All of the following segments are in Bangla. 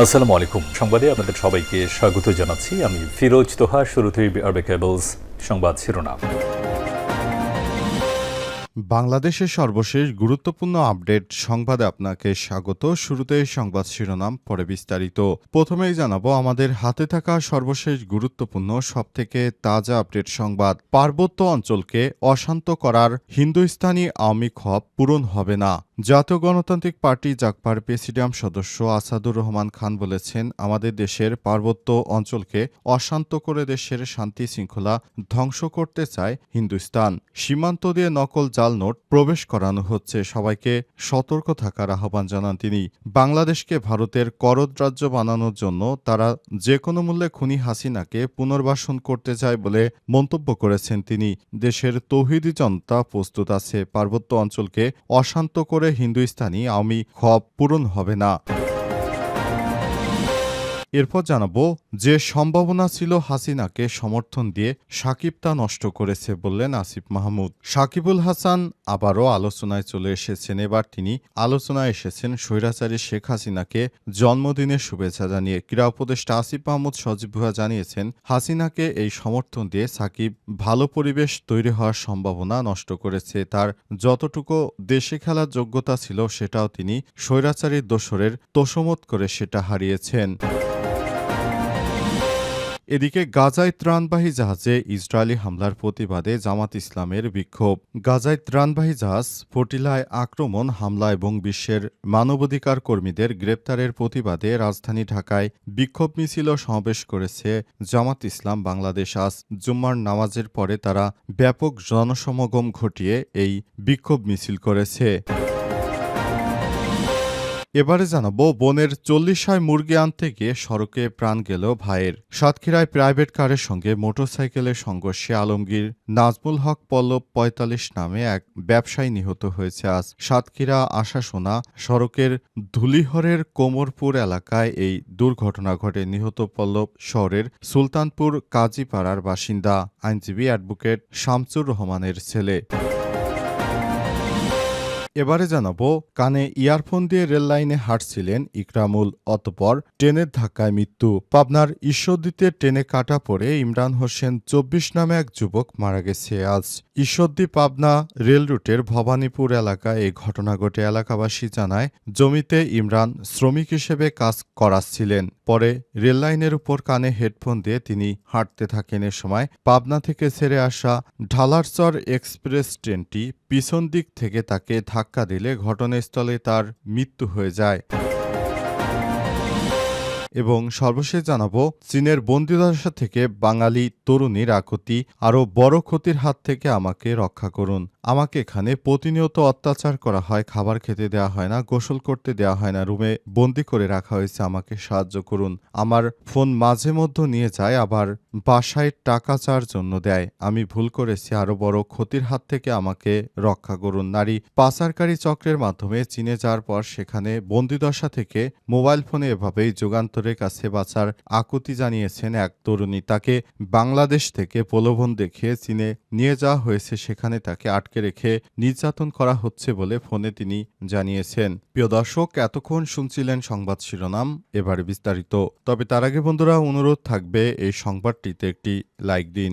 আসসালামু আলাইকুম। সংবাদে আপনাদের সবাইকে স্বাগত জানাচ্ছি। আমি ফিরোজ তোহা, শুরুতেই আরবে কেবলস সংবাদ শিরোনাম। বাংলাদেশের সর্বশেষ গুরুত্বপূর্ণ আপডেট সংবাদে আপনাকে স্বাগত। শুরুতে সংবাদ শিরোনাম, পরে বিস্তারিত। প্রথমেই জানাব, আমাদের হাতে থাকা সর্বশেষ গুরুত্বপূর্ণ, সবথেকে তাজা আপডেট সংবাদ। পার্বত্য অঞ্চলকে অশান্ত করার হিন্দুস্তানি আওয়ামী খপ পূরণ হবে না। জাতীয় গণতান্ত্রিক পার্টি জাকপার প্রেসিডিয়াম সদস্য আসাদুর রহমান খান বলেছেন, আমাদের দেশের পার্বত্য অঞ্চলকে অশান্ত করে দেশের শান্তি শৃঙ্খলা ধ্বংস করতে চায় হিন্দুস্তান। সীমান্ত দিয়ে নকল জাল নোট প্রবেশ করানো হচ্ছে। সবাইকে সতর্ক থাকার আহ্বান জানান তিনি। বাংলাদেশকে ভারতের করদ রাজ্য বানানোর জন্য তারা যে কোনো মূল্যে খুনি হাসিনাকে পুনর্বাসন করতে চায় বলে মন্তব্য করেছেন তিনি। দেশের তৌহিদি জনতা প্রস্তুত আছে। পার্বত্য অঞ্চলকে অশান্ত করে হিন্দুস্তানি আওয়ামী খব পূরণ হবে না। এরপর জানাব যে, সম্ভাবনা ছিল হাসিনাকে সমর্থন দিয়ে সাকিব তা নষ্ট করেছে বললেন আসিফ মাহমুদ। সাকিবুল হাসান আবারও আলোচনায় চলে এসেছেন। এবার তিনি আলোচনায় এসেছেন স্বৈরাচারী শেখ হাসিনাকে জন্মদিনের শুভেচ্ছা জানিয়ে। ক্রীড়া উপদেষ্টা আসিফ মাহমুদ সজীব ভুয়া জানিয়েছেন, হাসিনাকে এই সমর্থন দিয়ে সাকিব ভালো পরিবেশ তৈরি হওয়ার সম্ভাবনা নষ্ট করেছে। তার যতটুকু দেশে খেলার যোগ্যতা ছিল সেটাও তিনি স্বৈরাচারীর দোসরের তোষমত করে সেটা হারিয়েছেন। এদিকে গাজায় ত্রাণবাহী জাহাজে ইসরায়েলি হামলার প্রতিবাদে জামাত ইসলামের বিক্ষোভ। গাজায় ত্রাণবাহী জাহাজ ফটিলায় আক্রমণ, হামলা এবং বিশ্বের মানবাধিকার কর্মীদের গ্রেপ্তারের প্রতিবাদে রাজধানী ঢাকায় বিক্ষোভ মিছিল সমাবেশ করেছে জামাত ইসলাম বাংলাদেশ। আজ জুম্মার নামাজের পরে তারা ব্যাপক জনসমাগম ঘটিয়ে এই বিক্ষোভ মিছিল করেছে। এবারে জানাব, বনের চল্লিশায় মুরগি আনতে গিয়ে সড়কে প্রাণ গেল ভাইয়ের। সাতক্ষীরায় প্রাইভেট কারের সঙ্গে মোটরসাইকেলের সংঘর্ষে আলমগীর নাজমুল হক পল্লব পঁয়তাল্লিশ নামে এক ব্যবসায়ী নিহত হয়েছে আজ। সাতক্ষীরা, আশাসোনা সড়কের ধুলিহরের কোমরপুর এলাকায় এই দুর্ঘটনা ঘটে। নিহত পল্লব শহরের সুলতানপুর কাজীপাড়ার বাসিন্দা। আইনজীবী অ্যাডভোকেট শামসুর রহমানের ছেলে। এবারে জানাব কানে ইয়ারফোন দিয়ে রেল লাইনে হাঁটছিলেন ইকরামুল, অতপর ট্রেনের ধাক্কায় মৃত্যু। পাবনার ঈশ্বরদীতে ট্রেনে কাটা পড়ে ইমরান হোসেন চব্বিশ নামে এক যুবক মারা গেছে। আজ ঈশ্বরদী পাবনা রেল রুটের ভবানীপুর এলাকায় এই ঘটনা ঘটে। এলাকাবাসী জানায়, জমিতে ইমরান শ্রমিক হিসেবে কাজ করাচ্ছিলেন। পরে রেল লাইনের উপর কানে হেডফোন দিয়ে তিনি হাঁটতে থাকেন। এ সময় পাবনা থেকে ছেড়ে আসা ঢালারচর এক্সপ্রেস ট্রেনটি পিছন দিক থেকে তাকে ধাক্কা দিলে ঘটনাস্থলে তার মৃত্যু হয়ে যায়। এবং সর্বশেষ জানাব, চীনের বন্দিদশা থেকে বাঙালি তরুণীর আকতি আরও বড় ক্ষতির হাত থেকে আমাকে রক্ষা করুন। আমাকে এখানে প্রতিনিয়ত অত্যাচার করা হয়, খাবার খেতে দেওয়া হয় না, গোসল করতে দেওয়া হয় না, রুমে বন্দি করে রাখা হয়েছে, আমাকে সাহায্য করুন। আমার ফোন মাঝে মধ্যে নিয়ে যায়, আবার বাসায় টাকা চার জন্য দেয়। আমি ভুল করেছি, আরও বড় ক্ষতির হাত থেকে আমাকে রক্ষা করুন। নারী পাচারকারী চক্রের মাধ্যমে চীনে যাওয়ার পর সেখানে বন্দিদশা থেকে মোবাইল ফোনে এভাবেই যুগান্তরের কাছে বাঁচার আকুতি জানিয়েছেন এক তরুণী। তাকে বাংলাদেশ থেকে প্রলোভন দেখিয়ে চীনে নিয়ে যাওয়া হয়েছে। সেখানে তাকে আটকে রেখে নির্যাতন করা হচ্ছে বলে ফোনে তিনি জানিয়েছেন। প্রিয় দর্শক, এতক্ষণ শুনছিলেন সংবাদ শিরোনাম, এবার বিস্তারিত। তবে তার আগে বন্ধুরা, অনুরোধ থাকবে এই সংবাদটিতে একটি লাইক দিন।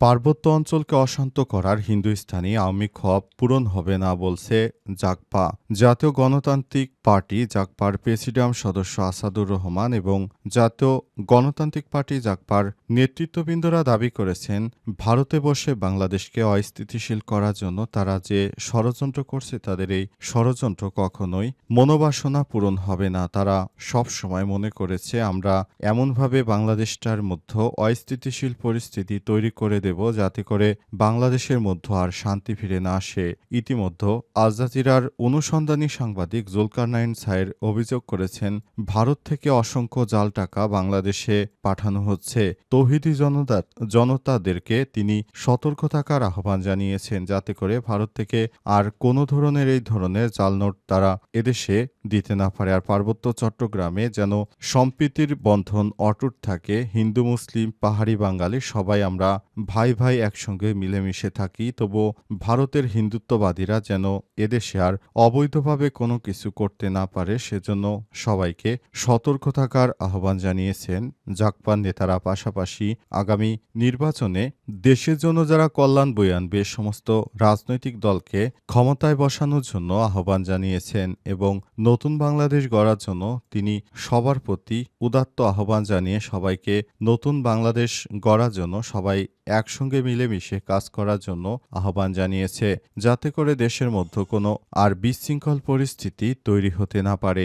পার্বত্য অঞ্চলকে অশান্ত করার হিন্দুস্তানি আওয়ামী খব পূরণ হবে না বলছে জাকপা জাতীয় গণতান্ত্রিক পার্টি জাকপার প্রেসিডিয়াম সদস্য আসাদুর রহমান এবং জাতীয় গণতান্ত্রিক পার্টি জাকপার নেতৃত্ববৃন্দরা দাবি করেছেন, ভারতে বসে বাংলাদেশকে অস্থিতিশীল করার জন্য তারা যে ষড়যন্ত্র করছে তাদের এই ষড়যন্ত্র কখনোই মনোবাসনা পূরণ হবে না। তারা সব সময় মনে করেছে, আমরা এমনভাবে বাংলাদেশটার মধ্যে অস্থিতিশীল পরিস্থিতি তৈরি করে দেব যাতে করে বাংলাদেশের মধ্যে আর শান্তি ফিরে না আসে। ইতিমধ্যে আল জাজিরার অনুসন্ধানী সাংবাদিক জুলকারনাইন সায়ের অভিযোগ করেছেন, ভারত থেকে অসংখ্য জাল টাকা বাংলাদেশে পাঠানো হচ্ছে। তৌহিদি জনতা, জনতাদেরকে তিনি সতর্ক থাকার আহ্বান জানিয়েছেন যাতে করে ভারত থেকে আর কোনো ধরনের এই ধরনের জাল নোট তারা এদেশে দিতে না পারে। আর পার্বত্য চট্টগ্রামে যেন সম্প্রীতির বন্ধন অটুট থাকে, হিন্দু, মুসলিম, পাহাড়ি বাঙালি, সবাই আমরা ভাই ভাই একসঙ্গে মিলেমিশে থাকি তবু ভারতের হিন্দুত্ববাদীরা যেন এদেশে আর অবৈধভাবে কোনো কিছু করতে না পারে, সেজন্য সবাইকে সতর্ক থাকার আহ্বান জানিয়েছেন জাকপান নেতারা। পাশাপাশি আগামী নির্বাচনে দেশের জন্য যারা কল্যাণ বই আনবে, সমস্ত রাজনৈতিক দলকে ক্ষমতায় বসানোর জন্য আহ্বান জানিয়েছেন এবং নতুন বাংলাদেশ গড়ার জন্য তিনি সবার প্রতি উদাত্ত আহ্বান জানিয়ে সবাইকে নতুন বাংলাদেশ গড়ার জন্য সবাই একসঙ্গে মিলেমিশে কাজ করার জন্য আহ্বান জানিয়েছে, যাতে করে দেশের মধ্যে কোনো আর বিশৃঙ্খল পরিস্থিতি তৈরি হতে না পারে।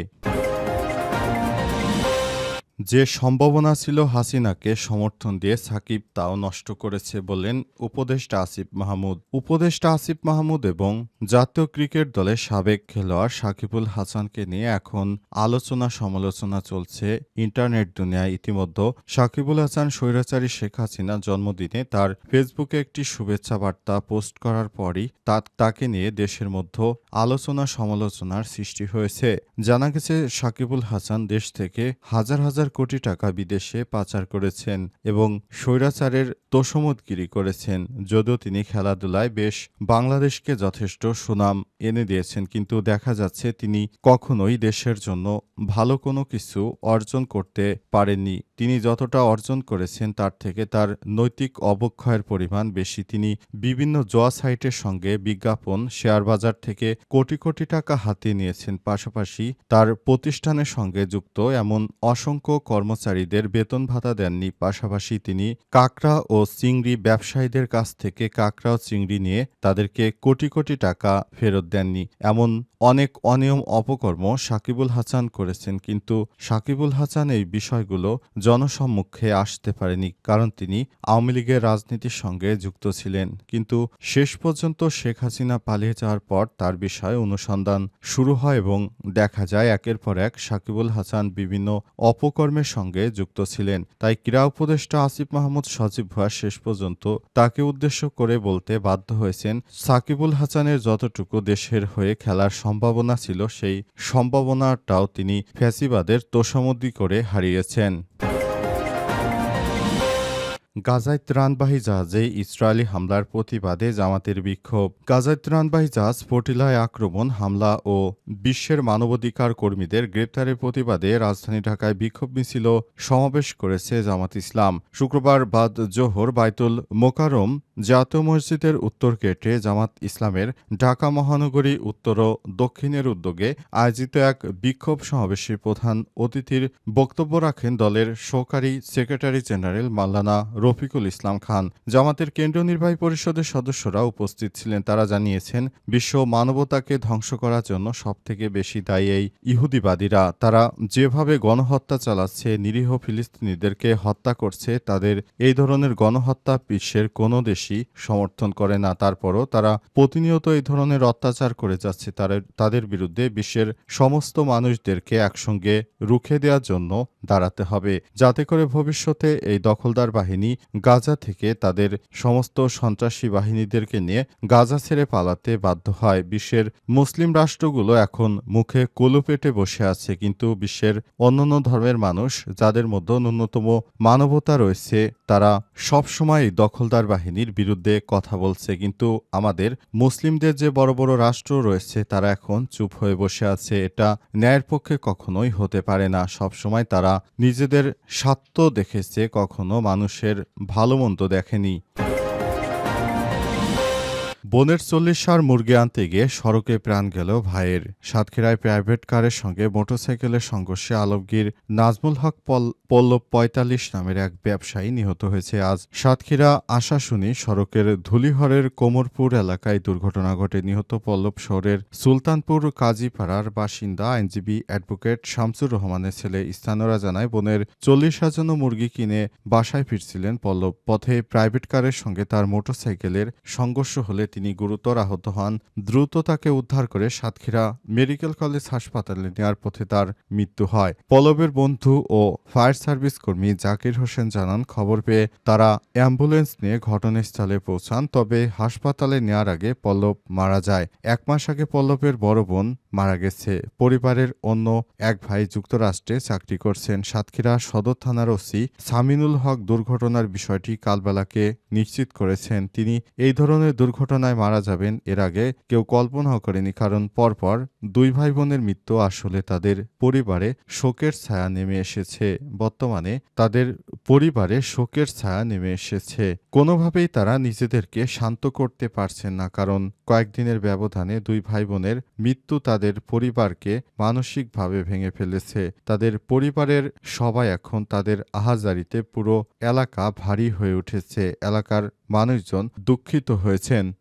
যে সম্ভাবনা ছিল হাসিনাকে সমর্থন দিয়ে সাকিব তাও নষ্ট করেছে বললেন উপদেষ্টা আসিফ মাহমুদ। উপদেষ্টা আসিফ মাহমুদ এবং জাতীয় ক্রিকেট দলের সাবেক খেলোয়াড় সাকিবুল হাসানকে নিয়ে এখন আলোচনা সমালোচনা চলছে ইন্টারনেট দুনিয়ায়। ইতিমধ্যে সাকিবুল হাসান স্বৈরাচারী শেখ হাসিনা জন্মদিনে তার ফেসবুকে একটি শুভেচ্ছা বার্তা পোস্ট করার পরই তা তাকে নিয়ে দেশের মধ্যে আলোচনা সমালোচনার সৃষ্টি হয়েছে। জানা গেছে, সাকিবুল হাসান দেশ থেকে হাজার হাজার কোটি টাকা বিদেশে পাচার করেছেন এবং স্বৈরাচারের তোষমতগিরি করেছেন। যদিও তিনি খেলাধুলায় বেশ বাংলাদেশকে যথেষ্ট সুনাম এনে দিয়েছেন, কিন্তু দেখা যাচ্ছে তিনি কখনোই দেশের জন্য ভালো কোনো কিছু অর্জন করতে পারেননি। তিনি যতটা অর্জন করেছেন, তার থেকে তার নৈতিক অবক্ষয়ের পরিমাণ বেশি। তিনি বিভিন্ন জোয়া সাইটের সঙ্গে বিজ্ঞাপন, শেয়ার বাজার থেকে কোটি কোটি টাকা হাতিয়ে নিয়েছেন। পাশাপাশি তার প্রতিষ্ঠানের সঙ্গে যুক্ত এমন অসংখ্য কর্মচারীদের বেতন ভাতা দেননি, পাশাপাশি তিনি কাকড়া ও চিংড়ি ব্যবসায়ীদের কাছ থেকে কাকড়া ও চিংড়ি নিয়ে তাদেরকে কোটি কোটি টাকা ফেরত দেননি। এমন অনেক অনিয়ম অপকর্ম সাকিবুল হাসান করেছেন, কিন্তু সাকিবুল হাসান এই বিষয়গুলো জনসম্মুখে আসতে পারেনি কারণ তিনি আওয়ামী লীগের রাজনীতির সঙ্গে যুক্ত ছিলেন। কিন্তু শেষ পর্যন্ত শেখ হাসিনা পালিয়ে যাওয়ার পর তার বিষয়ে অনুসন্ধান শুরু হয় এবং দেখা যায় একের পর এক সাকিবুল হাসান বিভিন্ন অপকর্মের সঙ্গে যুক্ত ছিলেন। তাই ক্রীড়া উপদেষ্টা আসিফ মাহমুদ সজীব ভুয়া শেষ পর্যন্ত তাকে উদ্দেশ্য করে বলতে বাধ্য হয়েছেন, সাকিবুল হাসানের যতটুকু দেশের হয়ে খেলার সম্ভাবনা ছিল সেই সম্ভাবনাটাও তিনি ফ্যাসিবাদের তোষামদি করে হারিয়েছেন। গাজায় ত্রাণবাহী জাহাজে ইসরায়েলি হামলার প্রতিবাদে জামাতের বিক্ষোভ। গাজায় ত্রাণবাহী জাহাজ ফটিলায় আক্রমণ, হামলা ও বিশ্বের মানবাধিকার কর্মীদের গ্রেপ্তারের প্রতিবাদে রাজধানী ঢাকায় বিক্ষোভ মিছিল সমাবেশ করেছে জামাত ইসলাম। শুক্রবার বাদ জোহর বাইতুল মোকারম জাতীয় মসজিদের উত্তর গেটে জামাত ইসলামের ঢাকা মহানগরী উত্তর ও দক্ষিণের উদ্যোগে আয়োজিত এক বিক্ষোভ সমাবেশে প্রধান অতিথির বক্তব্য রাখেন দলের সহকারী সেক্রেটারি জেনারেল মাল্লানা রফিকুল ইসলাম খান। জামাতের কেন্দ্রীয় নির্বাহী পরিষদের সদস্যরা উপস্থিত ছিলেন। তারা জানিয়েছেন, বিশ্ব মানবতাকে ধ্বংস করার জন্য সবথেকে বেশি দায়ী এই ইহুদিবাদীরা। তারা যেভাবে গণহত্যা চালাচ্ছে, নিরীহ ফিলিস্তিনিদেরকে হত্যা করছে, তাদের এই ধরনের গণহত্যা বিশ্বের কোনো দেশই সমর্থন করে না, তারপরও তারা প্রতিনিয়ত এই ধরনের অত্যাচার করে যাচ্ছে। তাদের তাদের বিরুদ্ধে বিশ্বের সমস্ত মানুষদেরকে একসঙ্গে রুখে দেওয়ার জন্য দাঁড়াতে হবে। যাতে করে ভবিষ্যতে এই দখলদার বাহিনী গাজা থেকে তাদের সমস্ত সন্ত্রাসী বাহিনীদেরকে নিয়ে গাজা ছেড়ে পালাতে বাধ্য হয়। বিশ্বের মুসলিম রাষ্ট্রগুলো এখন মুখে কুলু পেটে বসে আছে, কিন্তু বিশ্বের অন্যান্য ধর্মের মানুষ যাদের মধ্যে ন্যূনতম মানবতা রয়েছে, তারা সবসময় দখলদার বাহিনীর বিরুদ্ধে কথা বলছে, কিন্তু আমাদের মুসলিমদের যে বড় বড় রাষ্ট্র রয়েছে, তারা এখন চুপ হয়ে বসে আছে। এটা ন্যায়ের পক্ষে কখনোই হতে পারে না। সবসময় তারা নিজেদের স্বার্থ দেখেছে, কখনো মানুষের ভালো মন্দ দেখেনি। বোনের চল্লিশ সার মুরগি আনতে গিয়ে সড়কে প্রাণ গেল ভাইয়ের। সাতক্ষীরায় প্রাইভেট কারের সঙ্গে মোটরসাইকেলের সংঘর্ষে আলমগীর নাজমুল হক পল- পল্লব পঁয়তাল্লিশ নামের এক ব্যবসায়ী নিহত হয়েছে। আজ সাতক্ষীরা আশাশুনি সড়কের ধুলিহরের কোমরপুর এলাকায় দুর্ঘটনা ঘটে। নিহত পল্লব শহরের সুলতানপুর কাজীপাড়ার বাসিন্দা, আইনজীবী অ্যাডভোকেট শামসুর রহমানের ছেলে স্থানীয়রা জানায়, বোনের চল্লিশ হাজার মুরগি কিনে বাসায় ফিরছিলেন পল্লব। পথে প্রাইভেট কারের সঙ্গে তার মোটরসাইকেলের সংঘর্ষ হলে তিনি গুরুতর আহত হন। দ্রুত তাকে উদ্ধার করে সাতক্ষীরা মেডিকেল কলেজ হাসপাতালে নেওয়ার পথে তার মৃত্যু হয়। পলবের বন্ধু ও ফায়ার সার্ভিস কর্মী জাকির হোসেন জানান, খবর পেয়ে তারা অ্যাম্বুলেন্স নিয়ে ঘটনাস্থলে পৌঁছান, তবে হাসপাতালে নেওয়ার আগে পল্লব মারা যায়। এক মাস আগে পল্লবের বড় বোন মারা গেছে। পরিবারের অন্য এক ভাই যুক্তরাষ্ট্রে চাকরি করছেন। সাতক্ষীরা সদর থানার ওসি সামিনুল হক দুর্ঘটনার বিষয়টি কালবেলাকে নিশ্চিত করেছেন। তিনি এই ধরনের দুর্ঘটনায় মারা যাবেন এর আগে কেউ কল্পনাও করেনি, কারণ পরপর দুই ভাই বোনের মৃত্যু আসলে তাদের পরিবারে শোকের ছায়া নেমে এসেছে। বর্তমানে তাদের পরিবারে শোকের ছায়া নেমে এসেছে। কোনোভাবেই তারা নিজেদেরকে শান্ত করতে পারছেন না, কারণ কয়েকদিনের ব্যবধানে দুই ভাই বোনের মৃত্যু তাদের পরিবারকে মানসিকভাবে ভেঙে ফেলেছে। তাদের পরিবারের সবাই এখন তাদের আহাজারিতে পুরো এলাকা ভারী হয়ে উঠেছে। এলাকার মানুষজন দুঃখিত হয়েছেন।